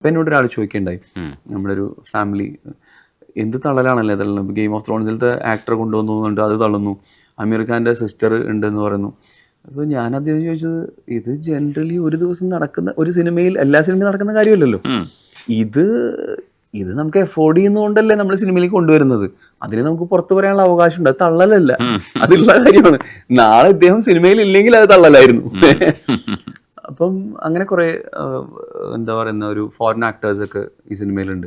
ഇപ്പം എന്നോട് ഒരാൾ ചോദിക്കുകയുണ്ടായി നമ്മുടെ ഒരു ഫാമിലി എന്ത് തള്ളലാണല്ലേ തള്ളുന്നത്? ഗെയിം ഓഫ് ത്രോൺസിലത്തെ ആക്ടറെ കൊണ്ടുവന്നുണ്ട് അത് തള്ളുന്നു. അമീർ ഖാന്റെ സിസ്റ്റർ ഉണ്ടെന്ന് പറയുന്നു. അപ്പോൾ ഞാൻ അദ്ദേഹം ചോദിച്ചത് ഇത് ജനറലി ഒരു ദിവസം നടക്കുന്ന ഒരു സിനിമയിൽ എല്ലാ സിനിമയും നടക്കുന്ന കാര്യമല്ലല്ലോ. ഇത് ഇത് നമുക്ക് എഫോർഡ് ചെയ്യുന്നതുകൊണ്ടല്ലേ നമ്മൾ സിനിമയിലേക്ക് കൊണ്ടുവരുന്നത്? അതിന് നമുക്ക് പുറത്തു പറയാനുള്ള അവകാശമുണ്ട്. അത് തള്ളലല്ല. അതുള്ള കാര്യമാണ്. നാളെ ഇദ്ദേഹം സിനിമയിൽ ഇല്ലെങ്കിൽ അത് തള്ളലായിരുന്നു. അപ്പം അങ്ങനെ കുറെ എന്താ പറയുന്ന ഒരു ഫോറിൻ ആക്ടേഴ്സ് ഒക്കെ ഈ സിനിമയിലുണ്ട്.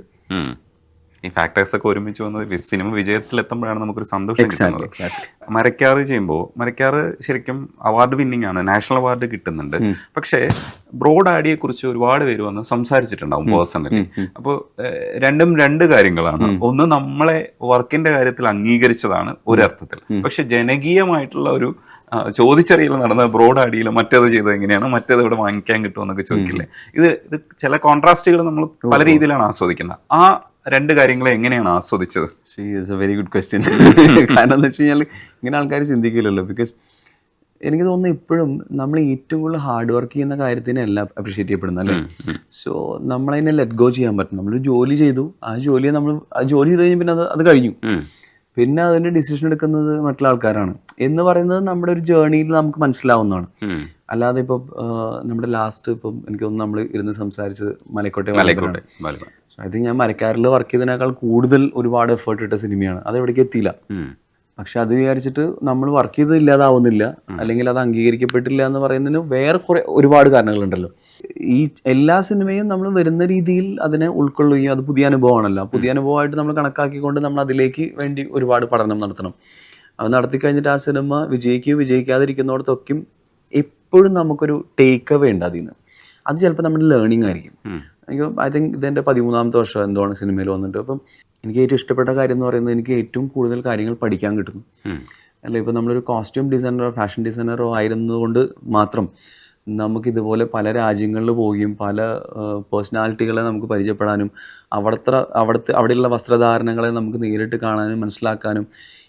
ഈ ഫാക്ടേഴ്സ് ഒക്കെ ഒരുമിച്ച് വന്ന് സിനിമ സിനിമ വിജയത്തിലെത്തുമ്പോഴാണ് നമുക്കൊരു സന്തോഷം കിട്ടുന്നത്. മരക്കാറ് ചെയ്യുമ്പോൾ മരക്കാറ് ശരിക്കും അവാർഡ് വിന്നിംഗ് ആണ് നാഷണൽ അവാർഡ് കിട്ടുന്നുണ്ട്. പക്ഷേ ബ്രോഡ് ആഡിയെ കുറിച്ച് ഒരുപാട് പേര് വന്ന് സംസാരിച്ചിട്ടുണ്ടാവും പേഴ്സണലി അപ്പോൾ രണ്ടും രണ്ട് കാര്യങ്ങളാണ്. ഒന്ന് നമ്മളെ വർക്കിന്റെ കാര്യത്തിൽ അംഗീകരിച്ചതാണ് ഒരർത്ഥത്തിൽ. പക്ഷെ ജനകീയമായിട്ടുള്ള ഒരു ചോദിച്ചറിയൽ നടന്ന ബ്രോഡ് ആഡിയിൽ മറ്റേത് ചെയ്തത് എങ്ങനെയാണ് മറ്റേത് ഇവിടെ വാങ്ങിക്കാൻ കിട്ടുമെന്നൊക്കെ ചോദിക്കില്ലേ? ഇത് ഇത് ചില കോൺട്രാസ്റ്റുകൾ നമ്മൾ പല രീതിയിലാണ് ആസ്വദിക്കുന്നത്. ആ രണ്ട് കാര്യങ്ങളെ എങ്ങനെയാണ് ആസ്വദിച്ചത്? She is a very good question കാരണം എന്ന് വെച്ച് കഴിഞ്ഞാൽ ഇങ്ങനെ ആൾക്കാർ ചിന്തിക്കില്ലല്ലോ. ബിക്കോസ് എനിക്ക് തോന്നുന്നു ഇപ്പോഴും നമ്മൾ ഏറ്റവും കൂടുതൽ ഹാർഡ് വർക്ക് ചെയ്യുന്ന കാര്യത്തിനല്ല അപ്രീഷിയേറ്റ് ചെയ്യപ്പെടുന്നത് അല്ലേ? സോ നമ്മളതിനെ ലെറ്റ് ഗോ ചെയ്യാൻ പറ്റും. നമ്മളൊരു ജോലി ചെയ്തു. ആ ജോലിയെ നമ്മൾ ആ ജോലി ചെയ്ത് കഴിഞ്ഞാൽ പിന്നെ അത് അത് കഴിഞ്ഞു. പിന്നെ അതിന്റെ ഡിസിഷൻ എടുക്കുന്നത് മറ്റുള്ള ആൾക്കാരാണ്. എന്ന് പറയുന്നത് നമ്മുടെ ഒരു ജേർണിയിൽ നമുക്ക് മനസ്സിലാവുന്നതാണ്. അല്ലാതെ ഇപ്പൊ നമ്മുടെ ലാസ്റ്റ് ഇപ്പം എനിക്ക് തോന്നുന്നു നമ്മൾ ഇരുന്ന് സംസാരിച്ചത് മലക്കോട്ടെ അത് ഐ തിങ്ക് ഞാൻ മരക്കാരിൽ വർക്ക് ചെയ്തതിനേക്കാൾ കൂടുതൽ ഒരുപാട് എഫേർട്ട് ഇട്ട സിനിമയാണ്. അത് എവിടേക്ക് എത്തിയില്ല. പക്ഷെ അത് വിചാരിച്ചിട്ട് നമ്മൾ വർക്ക് ചെയ്ത് ഇല്ലാതാവുന്നില്ല. അല്ലെങ്കിൽ അത് അംഗീകരിക്കപ്പെട്ടില്ല എന്ന് പറയുന്നതിന് വേറെ കുറെ ഒരുപാട് കാരണങ്ങളുണ്ടല്ലോ. ഈ എല്ലാ സിനിമയും നമ്മൾ വരുന്ന രീതിയിൽ അതിനെ ഉൾക്കൊള്ളുകയും അത് പുതിയ അനുഭവമാണല്ലോ. പുതിയ അനുഭവമായിട്ട് നമ്മൾ കണക്കാക്കിക്കൊണ്ട് നമ്മൾ അതിലേക്ക് വേണ്ടി ഒരുപാട് പഠനം നടത്തണം. അത് നടത്തി കഴിഞ്ഞിട്ട് ആ സിനിമ വിജയിക്കുകയോ വിജയിക്കാതിരിക്കുന്നിടത്തൊക്കെയും എപ്പോഴും നമുക്കൊരു ടേക്ക് അവേ ഉണ്ട് അതിൽ നിന്ന്. അത് ചിലപ്പോൾ നമ്മുടെ ലേണിംഗ് ആയിരിക്കും. എനിക്ക് ഐ തിങ്ക് ഇതെന്റെ പതിമൂന്നാമത്തെ വർഷം എന്താണ് സിനിമയിൽ വന്നിട്ട്. അപ്പം എനിക്ക് ഏറ്റവും ഇഷ്ടപ്പെട്ട കാര്യം എന്ന് പറയുന്നത് എനിക്ക് ഏറ്റവും കൂടുതൽ കാര്യങ്ങൾ പഠിക്കാൻ കിട്ടുന്നു. അല്ല ഇപ്പോൾ നമ്മളൊരു കോസ്റ്റ്യൂം ഡിസൈനറോ ഫാഷൻ ഡിസൈനറോ ആയിരുന്നതുകൊണ്ട് മാത്രം നമുക്ക് ഇതുപോലെ പല രാജ്യങ്ങളിൽ പോവുകയും പല പേഴ്സണാലിറ്റികളെ നമുക്ക് പരിചയപ്പെടാനും അവിടുത്തെ അവിടുത്തെ അവിടെയുള്ള വസ്ത്രധാരണങ്ങളെ നമുക്ക് നേരിട്ട് കാണാനും മനസ്സിലാക്കാനും.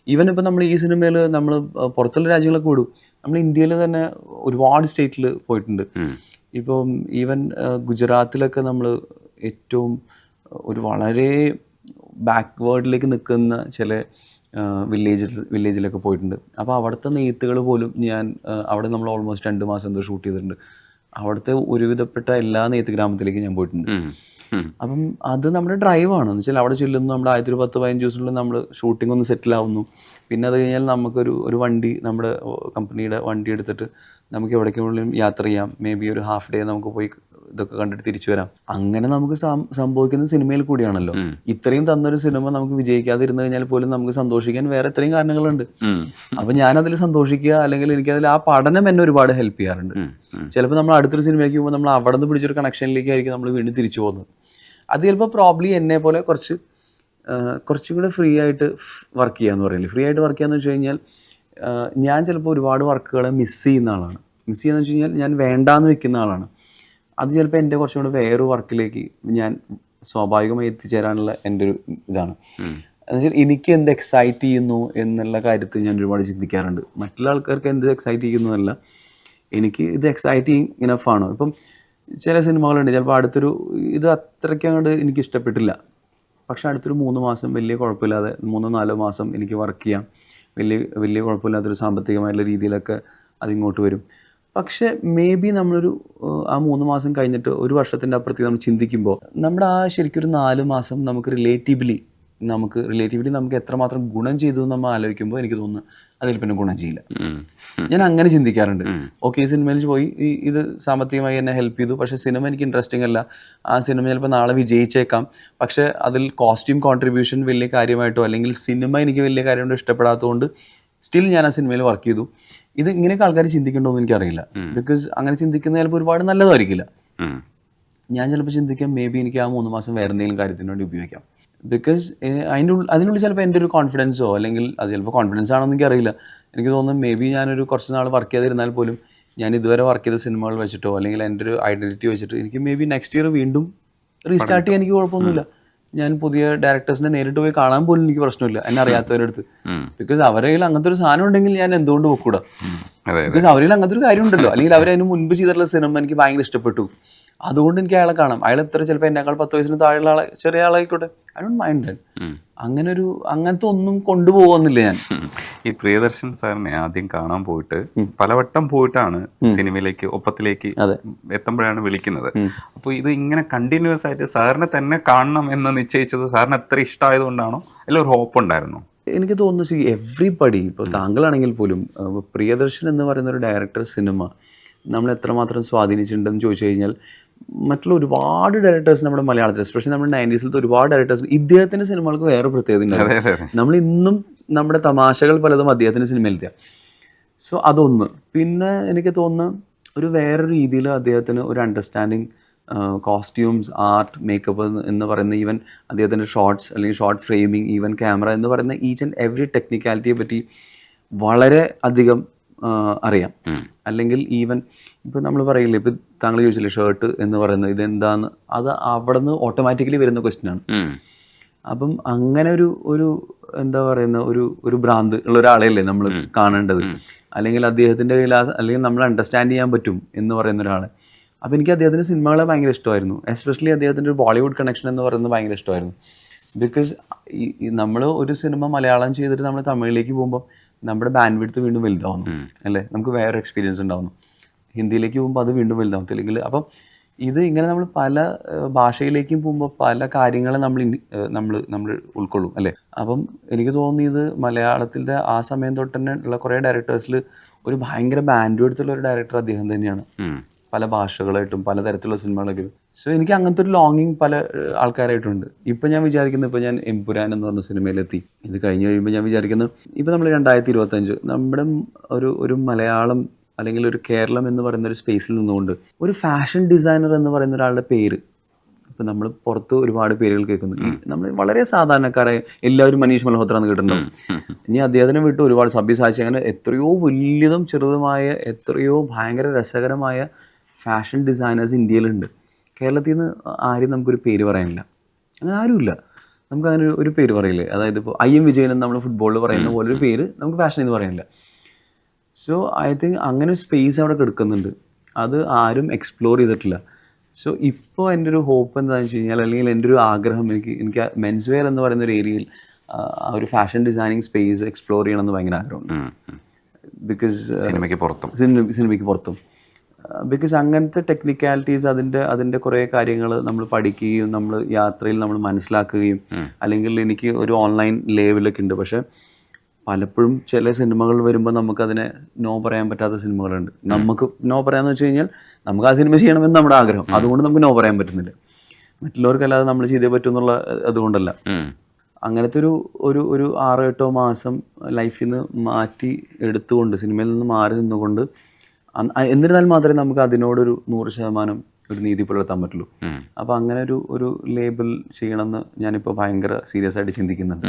ഈവൻ ഇപ്പോൾ നമ്മൾ ഈ സിനിമയിൽ നമ്മൾ പുറത്തുള്ള രാജ്യങ്ങളൊക്കെ വിടും. നമ്മൾ ഇന്ത്യയിൽ തന്നെ ഒരുപാട് സ്റ്റേറ്റിൽ പോയിട്ടുണ്ട്. ഇപ്പം ഈവൻ ഗുജറാത്തിലൊക്കെ നമ്മൾ ഏറ്റവും ഒരു വളരെ ബാക്ക്വേർഡിലേക്ക് നിൽക്കുന്ന ചില വില്ലേജിൽ വില്ലേജിലൊക്കെ പോയിട്ടുണ്ട്. അപ്പോൾ അവിടുത്തെ നെയ്ത്തുകൾ പോലും ഞാൻ അവിടെ നമ്മൾ ഓൾമോസ്റ്റ് രണ്ട് മാസം എന്തോ ഷൂട്ട് ചെയ്തിട്ടുണ്ട്. അവിടുത്തെ ഒരുവിധപ്പെട്ട എല്ലാ നെയ്ത്ത് ഗ്രാമത്തിലേക്കും ഞാൻ പോയിട്ടുണ്ട്. അപ്പം അത് നമ്മുടെ ഡ്രൈവാണ് എന്ന് വെച്ചാൽ അവിടെ ചെല്ലുന്നു നമ്മുടെ ആയിരത്തി ഒരു പത്ത് പതിനഞ്ച് ദിവസത്തിനുള്ളിൽ നമ്മൾ ഷൂട്ടിംഗ് ഒന്ന് സെറ്റിൽ ആവുന്നു. പിന്നെ അത് കഴിഞ്ഞാൽ നമുക്കൊരു ഒരു വണ്ടി നമ്മുടെ കമ്പനിയുടെ വണ്ടി എടുത്തിട്ട് നമുക്ക് എവിടേക്കെങ്കിലും യാത്ര ചെയ്യാം. മേ ബി ഒരു ഹാഫ് ഡേ നമുക്ക് പോയി ഇതൊക്കെ കണ്ടിട്ട് തിരിച്ചു വരാം. അങ്ങനെ നമുക്ക് സംഭവിക്കുന്ന സിനിമയിൽ കൂടിയാണല്ലോ. ഇത്രയും തന്നൊരു സിനിമ നമുക്ക് വിജയിക്കാതിരുന്നു കഴിഞ്ഞാൽ പോലും നമുക്ക് സന്തോഷിക്കാൻ വേറെ ഇത്രയും കാരണങ്ങളുണ്ട്. അപ്പൊ ഞാൻ അതിൽ സന്തോഷിക്കുക അല്ലെങ്കിൽ എനിക്ക് അതിൽ ആ പഠനം എന്നെ ഒരുപാട് ഹെൽപ്പ് ചെയ്യാറുണ്ട്. ചിലപ്പോൾ നമ്മൾ അടുത്തൊരു സിനിമയ്ക്ക് പോകുമ്പോൾ നമ്മൾ അവിടെ നിന്ന് പിടിച്ചൊരു കണക്ഷനിലേക്കായിരിക്കും നമ്മൾ വീണ്ടും തിരിച്ചു പോകുന്നത്. അത് ചിലപ്പോൾ പ്രോബ്ലി എന്നെ പോലെ കുറച്ച് കുറച്ചും കൂടെ ഫ്രീ ആയിട്ട് വർക്ക് ചെയ്യാന്ന് പറയില്ലേ? ഫ്രീ ആയിട്ട് വർക്ക് ചെയ്യാന്ന് വെച്ച് കഴിഞ്ഞാൽ ഞാൻ ചിലപ്പോൾ ഒരുപാട് വർക്കുകളെ മിസ് ചെയ്യുന്ന ആളാണ്. മിസ് ചെയ്യുന്ന വെച്ച് കഴിഞ്ഞാൽ ഞാൻ വേണ്ടാന്ന് വെക്കുന്ന ആളാണ്. അത് ചിലപ്പോൾ എന്റെ കുറച്ചും കൂടെ വേറൊരു വർക്കിലേക്ക് ഞാൻ സ്വാഭാവികമായി എത്തിച്ചേരാനുള്ള എന്റെ ഒരു ഇതാണ്. എന്നുവെച്ചാൽ എനിക്ക് എന്ത് എക്സൈറ്റ് ചെയ്യുന്നു എന്നുള്ള കാര്യത്തിൽ ഞാൻ ഒരുപാട് ചിന്തിക്കാറുണ്ട്. മറ്റുള്ള ആൾക്കാർക്ക് എന്ത് എക്സൈറ്റ് ചെയ്യുന്നു എന്നല്ല എനിക്ക് ഇത് എക്സൈറ്റിങ് ഇനഫാണോ ഇപ്പം ചില സിനിമകളുണ്ട് ചിലപ്പോൾ അടുത്തൊരു ഇത് അത്രയ്ക്ക് അങ്ങോട്ട് എനിക്ക് ഇഷ്ടപ്പെട്ടില്ല. പക്ഷെ അടുത്തൊരു മൂന്ന് മാസം വലിയ കുഴപ്പമില്ലാതെ മൂന്നോ നാലോ മാസം എനിക്ക് വർക്ക് ചെയ്യാം. വലിയ വലിയ കുഴപ്പമില്ലാത്തൊരു സാമ്പത്തികമായിട്ടുള്ള രീതിയിലൊക്കെ അതിങ്ങോട്ട് വരും. പക്ഷേ മേ ബി നമ്മളൊരു ആ മൂന്ന് മാസം കഴിഞ്ഞിട്ട് ഒരു വർഷത്തിന്റെ അപ്പുറത്തേക്ക് നമ്മൾ ചിന്തിക്കുമ്പോൾ നമ്മുടെ ആ ശരിക്കും ഒരു നാല് മാസം നമുക്ക് റിലേറ്റീവ്ലി നമുക്ക് റിലേറ്റീവ്ലി നമുക്ക് എത്രമാത്രം ഗുണം ചെയ്തു എന്ന് നമ്മൾ ആലോചിക്കുമ്പോൾ എനിക്ക് തോന്നുന്നു അതിൽ പിന്നെ ഗുണം ചെയ്യില്ല. ഞാൻ അങ്ങനെ ചിന്തിക്കാറുണ്ട്. ഓക്കെ ഈ സിനിമയിൽ പോയി ഈ ഇത് സാമ്പത്തികമായി എന്നെ ഹെൽപ്പ് ചെയ്തു. പക്ഷേ സിനിമ എനിക്ക് ഇൻട്രസ്റ്റിംഗ് അല്ല. ആ സിനിമ ചിലപ്പോൾ നാളെ വിജയിച്ചേക്കാം. പക്ഷേ അതിൽ കോസ്റ്റ്യൂം കോൺട്രിബ്യൂഷൻ വലിയ കാര്യമായിട്ടോ അല്ലെങ്കിൽ സിനിമ എനിക്ക് വലിയ കാര്യമായിട്ടോ ഇഷ്ടപ്പെടാത്തതുകൊണ്ട് സ്റ്റിൽ ഞാൻ ആ സിനിമയിൽ വർക്ക് ചെയ്തു. ഇത് ഇങ്ങനെയൊക്കെ ആൾക്കാർ ചിന്തിക്കണ്ടോ എന്ന് എനിക്കറിയില്ല ബിക്കോസ് അങ്ങനെ ചിന്തിക്കുന്ന ചിലപ്പോൾ ഒരുപാട് നല്ലതായിരിക്കില്ല. ഞാൻ ചിലപ്പോൾ ചിന്തിക്കാം മേ ബി എനിക്ക് ആ മൂന്ന് മാസം വേറെ എന്തെങ്കിലും കാര്യത്തിന് വേണ്ടി ഉപയോഗിക്കാം. ബിക്കോസ് അതിന്റെ ഉള്ളിൽ അതിനുള്ളിൽ ചിലപ്പോൾ എന്റെ ഒരു കോൺഫിഡൻസോ അല്ലെങ്കിൽ അത് ചിലപ്പോൾ കോൺഫിഡൻസ് ആണോ എന്ന് എനിക്കറിയില്ല. എനിക്ക് തോന്നുന്നു മേ ബി ഞാനൊരു കുറച്ച് നാൾ വർക്ക് ചെയ്തിരുന്നാൽ പോലും ഞാൻ ഇതുവരെ വർക്ക് ചെയ്ത സിനിമകൾ വെച്ചിട്ടോ അല്ലെങ്കിൽ എന്റെ ഒരു ഐഡന്റിറ്റി വെച്ചിട്ട് എനിക്ക് മേ ബി നെക്സ്റ്റ് ഇയർ വീണ്ടും റീസ്റ്റാർട്ട് ചെയ്യാൻ എനിക്ക് കുഴപ്പമൊന്നുമില്ല. ഞാൻ പുതിയ ഡയറക്ടേഴ്സിനെ നേരിട്ട് പോയി കാണാൻ പോലും എനിക്ക് പ്രശ്നമില്ല എന്നെ അറിയാത്തവരുടെ അടുത്ത്. ബിക്കോസ് അവരെ കയ്യിൽ അങ്ങനത്തെ ഒരു സാധനം ഉണ്ടെങ്കിൽ ഞാൻ എന്തുകൊണ്ട് പോക്കൂടാ ബിക്കോസ് അവരിൽ അങ്ങനത്തെ ഒരു കാര്യം ഉണ്ടല്ലോ. അല്ലെങ്കിൽ അവരതിന് മുൻപ് ചെയ്തിട്ടുള്ള സിനിമ എനിക്ക് ഭയങ്കര ഇഷ്ടപ്പെട്ടു. അതുകൊണ്ട് എനിക്ക് അയാളെ കാണാം. അയാൾ എത്ര ചിലപ്പോൾ എന്നെക്കാൾ പത്ത് വയസ്സിന് താഴെയുള്ള ആളെ ചെറിയ ആളായിക്കോട്ടെ. I don't mind that. അങ്ങനെ ഒരു അങ്ങനത്തെ ഒന്നും കൊണ്ടുപോകുന്നില്ല ഞാൻ. ഈ പ്രിയദർശൻ സാറിനെ ആദ്യം കാണാൻ പോയിട്ട് പലവട്ടം പോയിട്ടാണ് സിനിമയിലേക്ക് ഒപ്പത്തിലേക്ക് എത്തുമ്പോഴാണ് വിളിക്കുന്നത്. അപ്പോൾ ഇത് ഇങ്ങനെ കണ്ടിന്യൂസ് ആയിട്ട് സാറിനെ തന്നെ കാണണം എന്ന് നിശ്ചയിച്ചത് സാറിന് എത്ര ഇഷ്ടമായതുകൊണ്ടാണോ അല്ല ഒരു ഹോപ്പ് ഉണ്ടായിരുന്നു? എനിക്ക് തോന്നുന്നു എവ്രിബഡി ഇപ്പോൾ താങ്കളാണെങ്കിൽ പോലും പ്രിയദർശൻ എന്ന് പറയുന്ന ഒരു ഡയറക്ടർ സിനിമ നമ്മൾ എത്രമാത്രം സ്വാധീനിച്ചിട്ടുണ്ടെന്ന് ചോദിച്ചു കഴിഞ്ഞാൽ മറ്റുള്ള ഒരുപാട് ഡയറക്ടേഴ്സ് നമ്മുടെ മലയാളത്തിൽ എസ്പെഷ്യലി നമ്മുടെ നയന്റീസിലത്തെ ഒരുപാട് ഡയറക്ടേഴ്സ് ഇദ്ദേഹത്തിന്റെ സിനിമകൾക്ക് വേറെ പ്രത്യേകത നമ്മൾ ഇന്നും നമ്മുടെ തമാശകൾ പലതും അദ്ദേഹത്തിന്റെ സിനിമയിലെത്തിയ സോ അതൊന്ന്. പിന്നെ എനിക്ക് തോന്നുന്നു ഒരു വേറെ രീതിയിൽ അദ്ദേഹത്തിന് ഒരു അണ്ടർസ്റ്റാൻഡിങ് കോസ്റ്റ്യൂംസ് ആർട്ട് മേക്കപ്പ് എന്ന് പറയുന്ന ഈവൻ അദ്ദേഹത്തിന്റെ ഷോർട്സ് അല്ലെങ്കിൽ ഷോർട്ട് ഫ്രെയിമിങ് ഈവൻ ക്യാമറ എന്ന് പറയുന്ന ഈച്ച് ആൻഡ് എവറി ടെക്നിക്കാലിറ്റിയെ പറ്റി വളരെ അധികം അറിയാം. അല്ലെങ്കിൽ ഈവൻ ഇപ്പം നമ്മൾ പറയില്ലേ ഇപ്പം താങ്കൾ ചോദിച്ചില്ലേ ഷർട്ട് എന്ന് പറയുന്നത് ഇതെന്താന്ന് അത് അവിടെ നിന്ന് ഓട്ടോമാറ്റിക്കലി വരുന്ന ക്വസ്റ്റ്യൻ ആണ്. അപ്പം അങ്ങനെ ഒരു ഒരു എന്താ പറയുന്ന ഒരു ഒരു ഭ്രാന്ത് ഉള്ള ഒരാളെയല്ലേ നമ്മൾ കാണേണ്ടത്. അല്ലെങ്കിൽ അദ്ദേഹത്തിന്റെ കയ്യിൽ അല്ലെങ്കിൽ നമ്മൾ അണ്ടർസ്റ്റാൻഡ് ചെയ്യാൻ പറ്റും എന്ന് പറയുന്ന ഒരാളെ. അപ്പം എനിക്ക് അദ്ദേഹത്തിന്റെ സിനിമകളെ ഭയങ്കര ഇഷ്ടമായിരുന്നു. എസ്പെഷ്യലി അദ്ദേഹത്തിന്റെ ഒരു ബോളിവുഡ് കണക്ഷൻ എന്ന് പറയുന്നത് ഭയങ്കര ഇഷ്ടമായിരുന്നു. ബിക്കോസ് ഈ നമ്മൾ ഒരു സിനിമ മലയാളം ചെയ്തിട്ട് നമ്മൾ തമിഴിലേക്ക് പോകുമ്പോൾ നമ്മുടെ ബാൻഡ് വിടുത്ത് വീണ്ടും വലുതാവുന്നു അല്ലേ? നമുക്ക് വേറെ എക്സ്പീരിയൻസ് ഉണ്ടാവുന്നു. ഹിന്ദിയിലേക്ക് പോകുമ്പോൾ അത് വീണ്ടും വലുതാവും. തെലുങ്കിൽ അപ്പം ഇത് ഇങ്ങനെ നമ്മൾ പല ഭാഷയിലേക്കും പോകുമ്പോൾ പല കാര്യങ്ങളും നമ്മൾ നമ്മൾ നമ്മൾ ഉൾക്കൊള്ളും അല്ലേ? അപ്പം എനിക്ക് തോന്നിയത് മലയാളത്തിലെ ആ സമയം തൊട്ട് തന്നെ ഉള്ള കുറേ ഡയറക്ടേഴ്സിൽ ഒരു ഭയങ്കര ബാൻഡ് എടുത്തുള്ള ഒരു ഡയറക്ടർ അദ്ദേഹം തന്നെയാണ്. പല ഭാഷകളായിട്ടും പലതരത്തിലുള്ള സിനിമകളൊക്കെ. സോ എനിക്ക് അങ്ങനത്തെ ഒരു ലോങ്ങിങ് പല ആൾക്കാരായിട്ടുണ്ട്. ഇപ്പം ഞാൻ വിചാരിക്കുന്നത് ഇപ്പം ഞാൻ എംപുരാൻ എന്ന് പറഞ്ഞ സിനിമയിലെത്തി. ഇത് കഴിഞ്ഞ് കഴിയുമ്പോൾ ഞാൻ വിചാരിക്കുന്നു ഇപ്പം നമ്മൾ രണ്ടായിരത്തി ഇരുപത്തഞ്ച് നമ്മുടെ ഒരു ഒരു മലയാളം അല്ലെങ്കിൽ ഒരു കേരളം എന്ന് പറയുന്ന ഒരു സ്പേസിൽ നിന്നുകൊണ്ട് ഒരു ഫാഷൻ ഡിസൈനർ എന്ന് പറയുന്ന ഒരാളുടെ പേര്. ഇപ്പം നമ്മൾ പുറത്ത് ഒരുപാട് പേരുകൾ കേൾക്കുന്നു. നമ്മൾ വളരെ സാധാരണക്കാരായ എല്ലാവരും മനീഷ് മൽഹോത്ര എന്ന് കേട്ടിട്ടുണ്ടാവും. ഇനി അദ്ദേഹത്തിനെ വിട്ട് ഒരുപാട് സഭ്യസാക്ഷി അങ്ങനെ എത്രയോ വലിയതും ചെറുതുമായ എത്രയോ ഭയങ്കര രസകരമായ ഫാഷൻ ഡിസൈനേഴ്സ് ഇന്ത്യയിലുണ്ട്. കേരളത്തിൽ നിന്ന് ആരും നമുക്കൊരു പേര് പറയാനില്ല. അങ്ങനെ ആരുമില്ല. നമുക്ക് അങ്ങനെ ഒരു- പേര് പറയില്ലേ? അതായത് ഇപ്പോൾ ഐ എം വിജയൻ നമ്മൾ ഫുട്ബോളിൽ പറയുന്ന പോലെ ഒരു പേര് നമുക്ക് ഫാഷൻ എന്ന് പറയാനില്ല. സോ ഐ തിങ്ക് അങ്ങനെ ഒരു സ്പേസ് അവിടെ കിടക്കുന്നുണ്ട്. അത് ആരും എക്സ്പ്ലോർ ചെയ്തിട്ടില്ല. സോ ഇപ്പോൾ എന്റെ ഒരു ഹോപ്പ് എന്താണെന്ന് വെച്ച് കഴിഞ്ഞാൽ അല്ലെങ്കിൽ എന്റെ ഒരു ആഗ്രഹം എനിക്ക് എനിക്ക് മെൻസ് വെയർ എന്ന് പറയുന്ന ഒരു ഏരിയയിൽ ആ ഒരു ഫാഷൻ ഡിസൈനിങ് സ്പേസ് എക്സ്പ്ലോർ ചെയ്യണമെന്ന് ഭയങ്കര ആഗ്രഹമുണ്ട്. ബിക്കോസ് സിനിമയ്ക്ക് പുറത്തും. സിനിമ സിനിമയ്ക്ക് പുറത്തും. ബിക്കോസ് അങ്ങനത്തെ ടെക്നിക്കാലിറ്റീസ് അതിന്റെ അതിന്റെ കുറേ കാര്യങ്ങൾ നമ്മൾ പഠിക്കുകയും നമ്മൾ യാത്രയിൽ നമ്മൾ മനസ്സിലാക്കുകയും അല്ലെങ്കിൽ എനിക്ക് ഒരു ഓൺലൈൻ ലേവലൊക്കെ ഉണ്ട്. പക്ഷേ പലപ്പോഴും ചില സിനിമകൾ വരുമ്പോൾ നമുക്കതിനെ നോ പറയാൻ പറ്റാത്ത സിനിമകളുണ്ട്. നമുക്ക് നോ പറയാന്ന് വെച്ച് കഴിഞ്ഞാൽ നമുക്ക് ആ സിനിമ ചെയ്യണമെന്ന് നമ്മുടെ ആഗ്രഹം. അതുകൊണ്ട് നമുക്ക് നോ പറയാൻ പറ്റുന്നില്ല. മറ്റുള്ളവർക്കല്ലാതെ നമ്മൾ ചെയ്തേ പറ്റും എന്നുള്ള അതുകൊണ്ടല്ല. അങ്ങനത്തെ ഒരു ഒരു ഒരു ആറോ എട്ടോ മാസം ലൈഫിൽ നിന്ന് മാറ്റി എടുത്തുകൊണ്ട് സിനിമയിൽ നിന്ന് മാറി നിന്നുകൊണ്ട് എന്നിരുന്നാൽ മാത്രമേ നമുക്ക് അതിനോടൊരു നൂറ് ശതമാനം ഒരു നീതി പുലർത്താൻ പറ്റുള്ളൂ. അപ്പോൾ അങ്ങനെ ഒരു ഒരു ലേബിൾ ചെയ്യണമെന്ന് ഞാനിപ്പോൾ ഭയങ്കര സീരിയസ് ആയിട്ട് ചിന്തിക്കുന്നുണ്ട്.